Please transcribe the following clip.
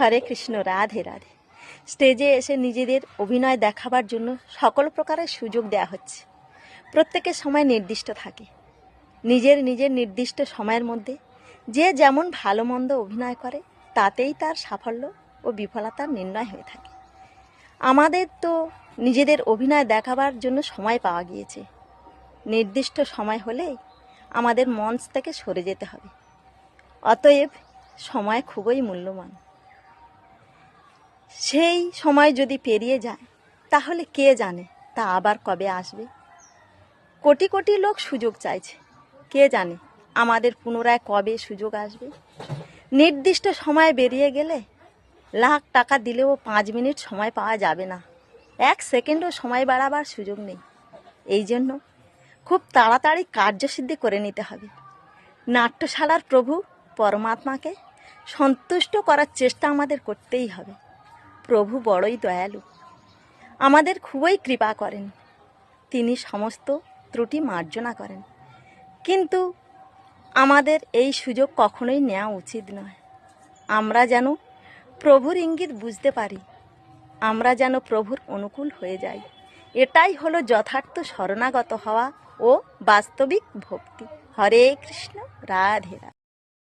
হরে কৃষ্ণ, রাধে রাধে। স্টেজে এসে নিজেদের অভিনয় দেখাবার জন্য সকল প্রকারের সুযোগ দেওয়া হচ্ছে। প্রত্যেকের সময় নির্দিষ্ট থাকে। নিজের নিজের নির্দিষ্ট সময়ের মধ্যে যে যেমন ভালো মন্দ অভিনয় করে, তাতেই তার সাফল্য ও বিফলতার নির্ণয় হয়ে থাকে। আমাদের তো নিজেদের অভিনয় দেখাবার জন্য সময় পাওয়া গিয়েছে। নির্দিষ্ট সময় হলেই আমাদের মঞ্চ থেকে সরে যেতে হবে। অতএব সময় খুবই মূল্যবান। সেই সময় যদি পেরিয়ে যায়, তাহলে কে জানে তা আবার কবে আসবে? কোটি কোটি লোক সুযোগ চাইছে। কে জানে আমাদের পুনরায় কবে সুযোগ আসবে? নির্দিষ্ট সময় বেরিয়ে গেলে লাখ টাকা দিলেও পাঁচ মিনিট সময় পাওয়া যাবে না। এক সেকেন্ডও সময় বাড়াবার সুযোগ নেই। এই জন্য খুব তাড়াতাড়ি কার্যসিদ্ধি করে নিতে হবে। নাট্যশালার প্রভু পরমাত্মাকে সন্তুষ্ট করার চেষ্টা আমাদের করতেই হবে। প্রভু বড়ই দয়ালু। আমাদের খুবই কৃপা করেন। তিনি সমস্ত ত্রুটি মার্জনা করেন। কিন্তু আমাদের এই সুযোগ কখনোই নেওয়া উচিত নয়। আমরা যেন প্রভুর ইঙ্গিত বুঝতে পারি। আমরা যেন প্রভুর অনুকূল হয়ে যাই। এটাই হলো যথার্থ শরণাগত হওয়া ও বাস্তবিক ভক্তি। হরে কৃষ্ণ, রাধে রাধে।